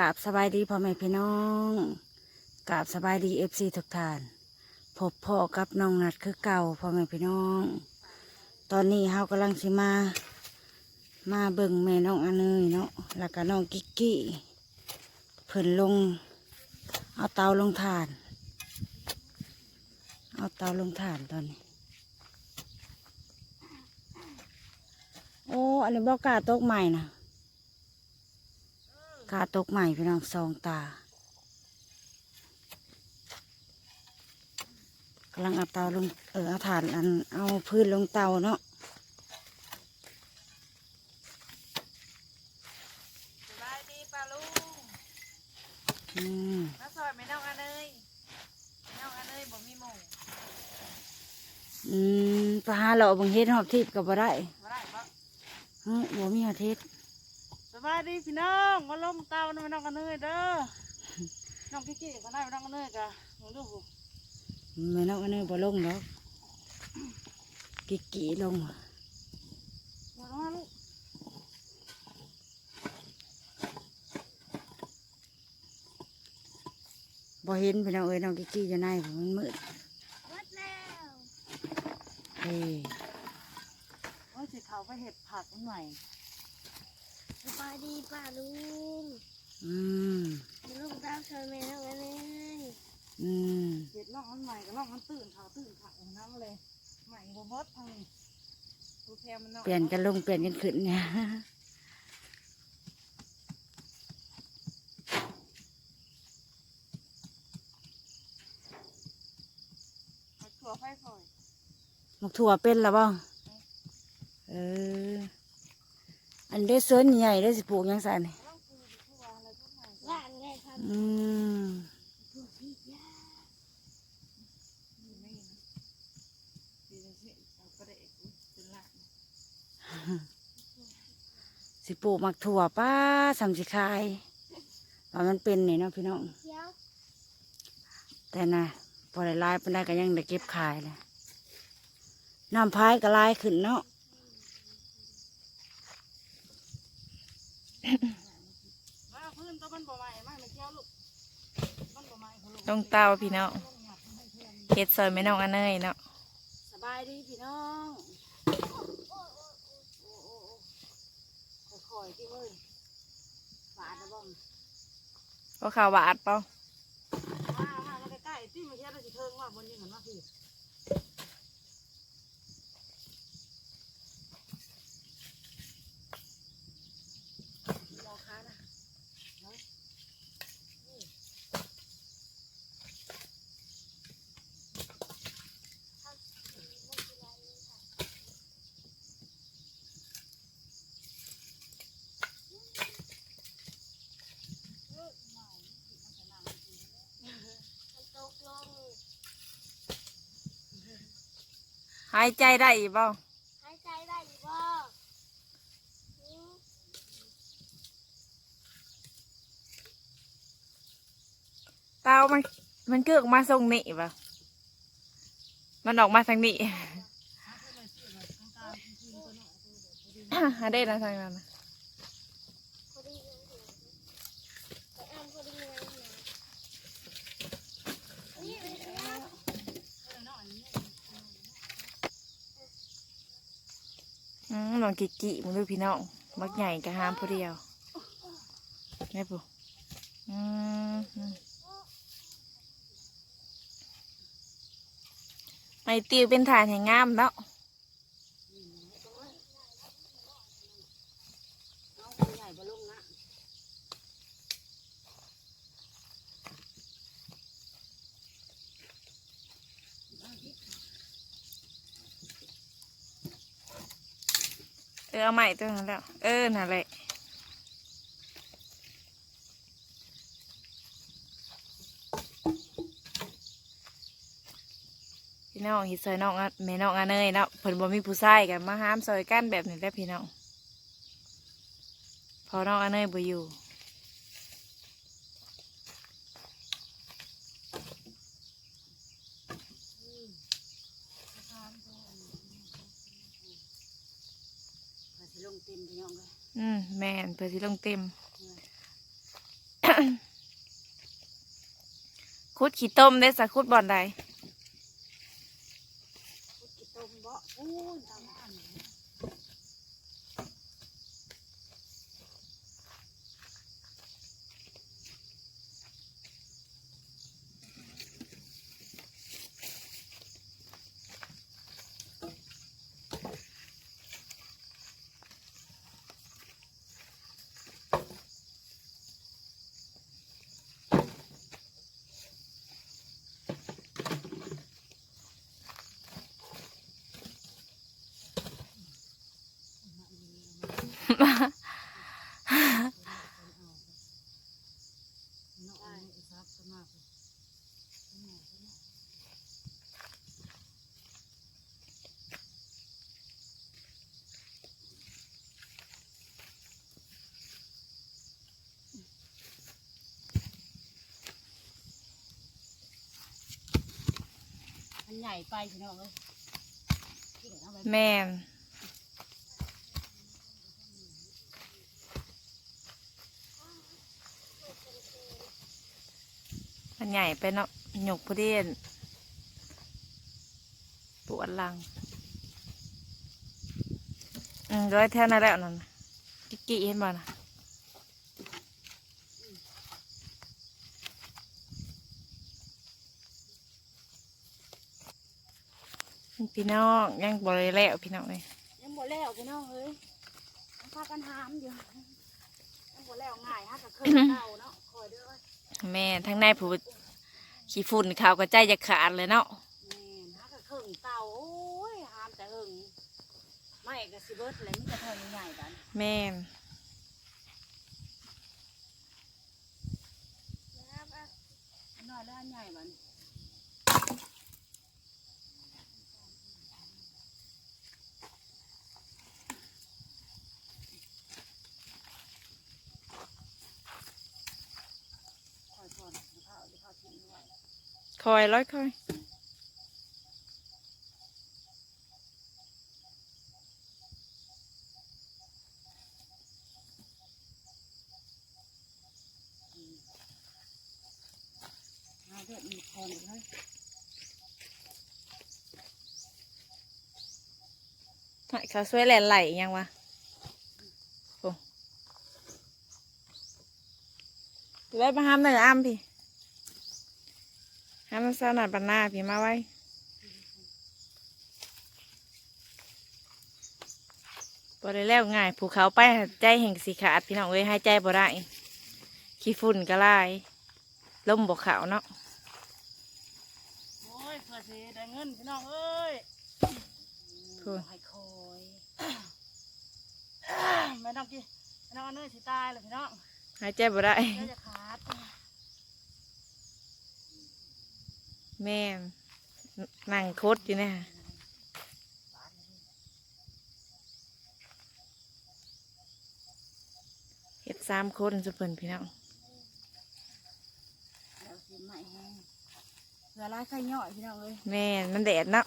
กราบสบายดีพ่อแม่พี่น้องกราบสบายดีเอฟซีทุกท่านพบพ่อกับน้องนัดคือเก่าพ่อแม่พี่น้อง ตอนนี้เฮากำลังสิมา มาเบิ่งแม่น้องอันเนยเนาะแล้วก็น้องกิกกี้เพิ่นลง เอาเตาลงถ่าน เอาเตาลงถ่านตอนนี้ โอ้อันนี้บอกกาตกใหม่นะ กาตกใหม่พี่น้องสองตากำลังเอาเตาลงเออเอาถ่านอันเอาพื้นลงเตาเนาะสบายดีป้าลุงอืมน้าซอยไม่น้องอันเนยไม่น้องอันเนยบ่มีหมูอืมไปหาเราบังเฮ็ดหอบทิพย์กับบ่ได้มาได้ปะเฮ้ยบ่มีอาทิตย์ส บายดีพี่น้องมาลงเตาน้องอันเนยเด้อ น้องกิ๊กกี้ก็ได้ไม่น้องอันเนยกะหนูดูผู้แม่น้องอันนี้บ่ลงดอกกิกกี้ลงบ่ต้องมาลูกบ่เห็นพี่น้องเอ้ยน้องกิกกี้อยู่ในผมมันมืดวัดแล้วเอ้ยว่าสิเขาไปเห็ดผักอันใหม่ สบายดีป่าลุงอืมลุงตามชอยแม่น้องอันนี้อืมเห็ดน้องอันใหม่กับน้องอันตื่นเขาตื่นผักของน้ำเลยใหม่บ่เบิดทางนี้ดูแพมันน้องเปลี่ยนกันลงเปลี่ยนกันขึ้นเนี่ยผักถั่วไฟฝอยหมกถั่วเป็นแล้วบ่เออ อันเด้สวนใหญ่ได้สิปลูกยังสันนี่ต้องปลูกถั่วอะไรพวกใหม่ร้านไงครับอืมสิเอาไปได้อีกเป็นละสิปลูกหมักถั่วป้าสำสิคายว่ามันเป็นนี่เนาะพี่น้องเขียวแต่นะพอได้ลายปานได้ก็ยังได้เก็บขายเลยน้ำพายก็ลายขึ้นเนาะ มาพื้นตัวมันบ่ใหม่มากไม่เที่ยวลูกมันบ่ใหม่เขา ลูกลงเตาพี่น้องเฮ็ดซอยแม่น้องอันเนยเนาะสบายดีพี่น้องค่อยๆที่เว้ยบาดนะบ้องก็ข่าวหวาดเปล่ามามามาใกล้ๆที่ไม่เที่ยวเราสิเทิงว่าบนนี้เหมือนว่าพี่ รอค้านะมันตกลง หายใจได้อีกบ่หายใจได้อีกบ่นิ้วเตามัน มันเกืออกมาทรงนี่ป่ะมันออกมาทางนี้หาได้นะทางนั้นนะ พอดีเลยไปอ่านพอดีเลยนะนี่เลยนะ น้องกิกิมึงดูพี่น้องมักใหญ่กระหามผู้เดียวแม่ปุ๊อืมอืมไม่ติวเป็นฐานแห่งงามเนาะ เอาคนใหญ่บ่ลงนะ เออเอาใหม่ตัวนั้นแล้ว เออนั่นแหละพี่น้องเฮิตซอยน้องอะแม่น้องอันเนยเนาะเพิ่นบ่มีผู้ชายกันมาห้ามซอยกันแบบนี้แหละพี่น้องพอน้องอันเนยบ่อยู่ ก็สิลงเต็มพี่น้องเลยอืมแม่นเพื่อสิลงเต็มคุดขี้ต้มได้สักคุดบ่อนใด กิต้มบ่อู้ยตามอันนี้ มันใหญ่ไปพี่น้องเอ้ยกิ่งเอาไว้แม่ มันใหญ่ไปเนาะหยกผู้เด่นปวดหลังอืมร้อยแท่นั้นแล้วนั่นน่ะกิกกี้เห็นบ่นะพี่น้องยังบริแล้วพี่น้องเลยยังบ่แล้วพี่น้องเอ้ยพากันหามอยู่ บ่แล้วง่ายฮะก็เคยเก่าเนาะคอยเด้อแม่ทั้งในผู้ขี้ฝุ่นขาวกระจายจะขาดเลยเนาะแม่นฮะก็เครื่องเต่าโอ้ยหามแต่หึงไม่ก็สิเบิดเลยมีแต่เท่าใหญ่ๆกันแม่นน้อยแล้วอันใหญ่มัน คอยถอนข้าวที่ข้าวทิ้งไว้ คอยร้อยคอยมาเด็ดมีคอนเลยให้เขาช่วยแหลนไหลยังวะโอ้ไว้มาห้ามหนึ่งอ้ำพี่ ห้ามมาสาวหนาปันหน้าพี่มาไว้บ่ได้แล้วง่ายภูเขาไปใจแห่งสีขาดพี่น้องเอ้ยให้ใจบ่ได้ขี้ฝุ่นก็ลายลมบ่ขาวเนาะโอ้ยเพื่อสิได้เงินพี่น้องเอ้ยพูดให้คอยไม่ต้องกินไม่ต้องเอาเนยสิตายเลยพี่น้องหายใจบ่ได้ เดี๋ยวจะขาด แม่นนั่งโคตรอยู่เนี่ยเฮ็ดสามคนสุเพิ่นพี่น้องแล้วสิใหม่แห้งเวลาไข่ย่อยพี่น้องเอ้ยแม่นมันแดดเนาะ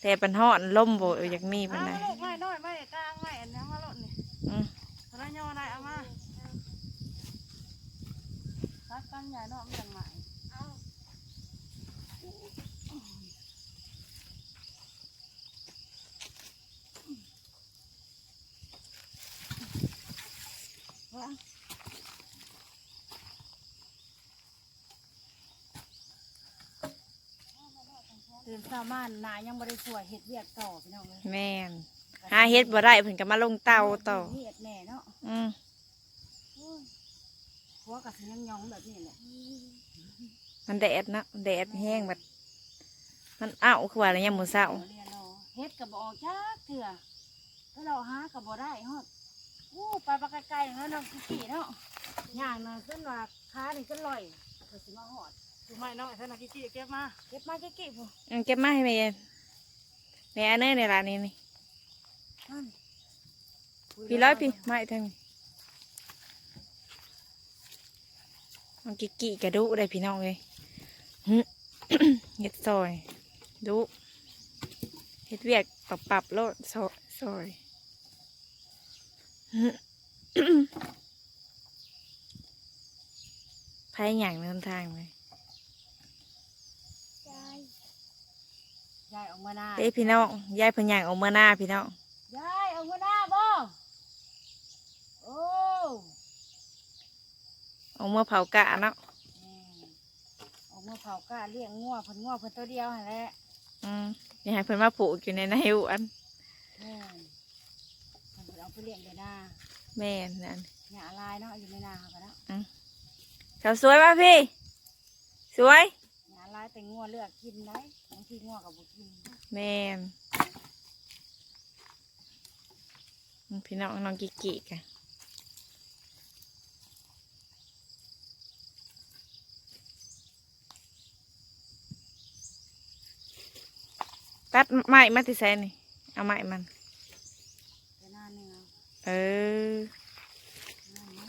แต่เป็นห่อนล่มโบอยากมีปันเอาไดลูกไม่น้อยไม่กลางไม่อันนี้มาลดนี่อืมพนักงานอะไรเอามาซักกันใหญ่เนาะมันจังไหนเอาตื่นเช้ามาหนายังบ่ได้สวยเห็ดเวียกต่อพี่น้องเอ้ยแม่นหาเฮ็ดบ่ได้เพิ่นก็มาลงเตาต่อเห็ดแน่เนาะอืมหัวกับสิยังยองแบบนี้แหละมันแดดเนาะแดดแห้งแบบมันอ้าวคือว่าอะไรยังมื้อเช้าเรียนรอเฮ็ดกับบ่ออกจักเถื่อถ้าเราหากับบ่ได้ฮอดอู้ไปปลาไกลๆแล้วเนาะกี่เนาะย่างน่ะจนว่าขานี่ก็ลอยเพิ่นสิมาฮอด ถูกไหมน้องไอ้ท่านนักกี้เก็บมาเก็บมาเก๊ๆพุ่นอืมเก็บมาให้แม่แม่อันนี้ในร้านนี้นี่นั่นพี่ร้อยพี่มาอีกทางนี้มันกิกกิกระดุได้พี่น้องเลยหึเฮ็ดซอยดุเฮ็ดเวียกปรับปรับๆโลดซอยซอยหึไพ่หย่างเดินทางเลยยาย ยายออกมาหน้าเด้พี่น้องยายเพิ่นหย่างออกมาหน้าพี่น้องยายออกมาหน้าบ่โอ้ออกมาเผากะเนาะแม่ออกมาเผากล้าเลี้ยงงัวเพิ่นงัวเพิ่นตัวเดียวหั่นแหละอืมอย่าให้เพิ่นมาผูกอยู่ในในอวนแม่เพิ่นเอาไปเลี้ยงเดี๋ยวหน้าแม่นนั่นหญ้าลายเนาะอยู่ในนาเขาก็เนาะสาวสวยป่ะพี่ สวย หญ้าลายแต่งัวเลือกกินได้บางทีงัวก็บ่กินแม่นพี่น้องน้องกิกิกันตัดไม้มาที่แซนนี่ เอาไม้มันไปหน้าเนื้อเออหน้าเนื้อ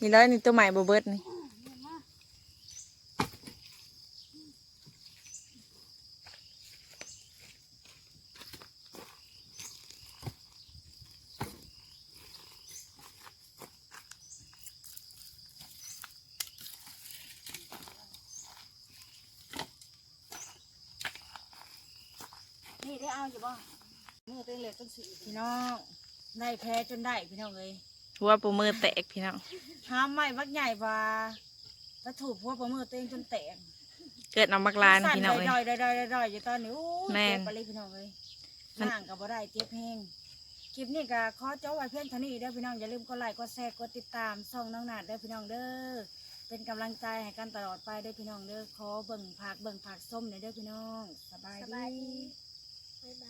นี่เลยนี่ตัวใหม่บเบิดนี่ นี่ได้เอาอยู่บ่มือตัวเองเหล็กต้นสีพี่น้องได้แพ้จนได้พี่น้องเลยหัวปูมือแตกพี่น้องห้ามไม่บักใหญ่ว่าถ้าถูกพวกประมือตัวเองจนแตกเกิดน้องมักลานสั่พี่น้องเลยดอยดอยดอยดอยดอยอยู่ตอนนี้อู้ยแม่นเจ็บไปเลยพี่น้องเลยมันนั่งกับบ่ได้เจ็บแห้งคลิปนี้ก็ขอจบไว้เพียงเท่านี้เด้อพี่น้องอย่าลืมกดไลค์กดแชร์กดติดตามช่องน้องนาดเด้อพี่น้องเด้อเป็นกำลังใจให้กันตลอดไปเด้อพี่น้องเด้อขอเบิ่งผักเบิ่งผักส้มหน่อยเด้อพี่น้องสบายสบายดีดี บ๊ายบาย